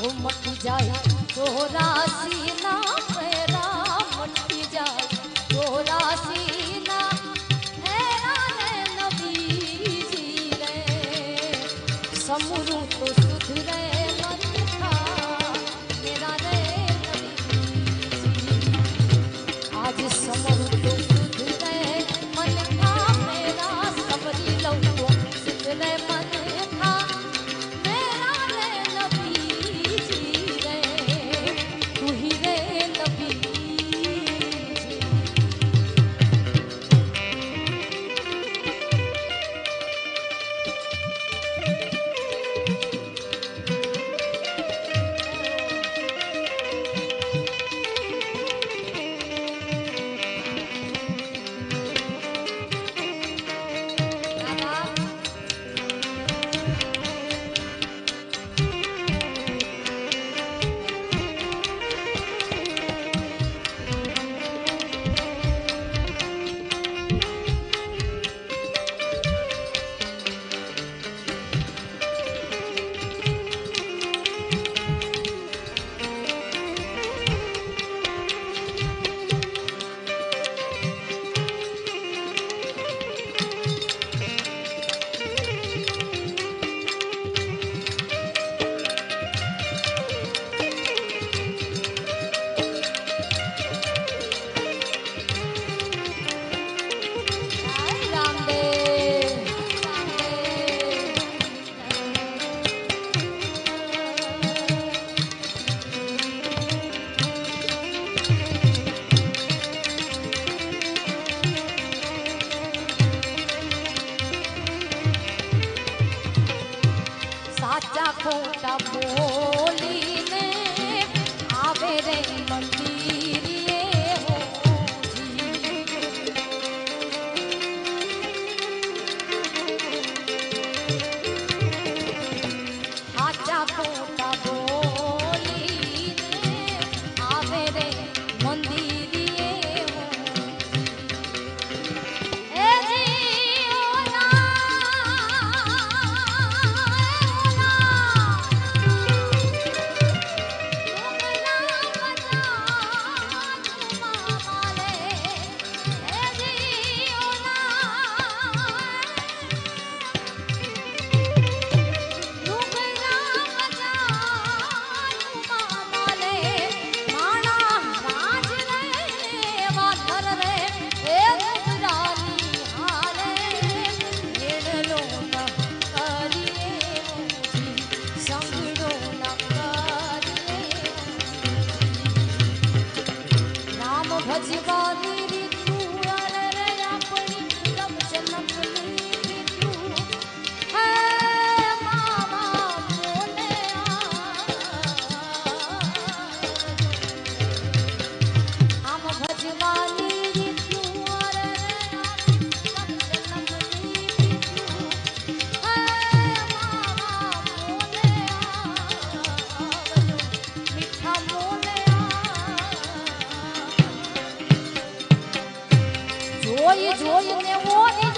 घुमक जाई तोहरा सीना ખોટા બોલીને આવે રે મંદિર 我一，我一，我一。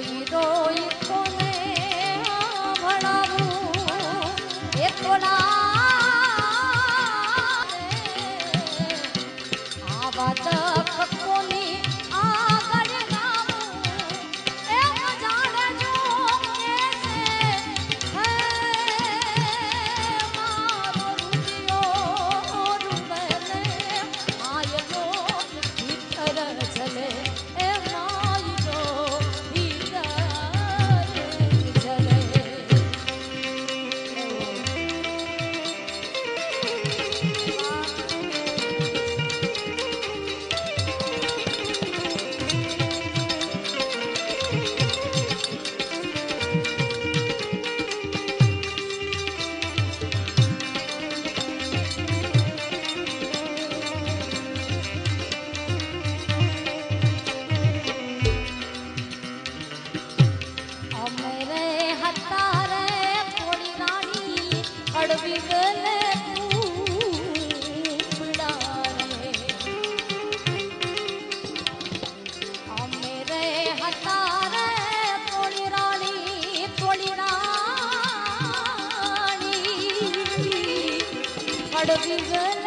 雨多。હતા રે થોડી રાણી અડવી રાણી અડવી ગલે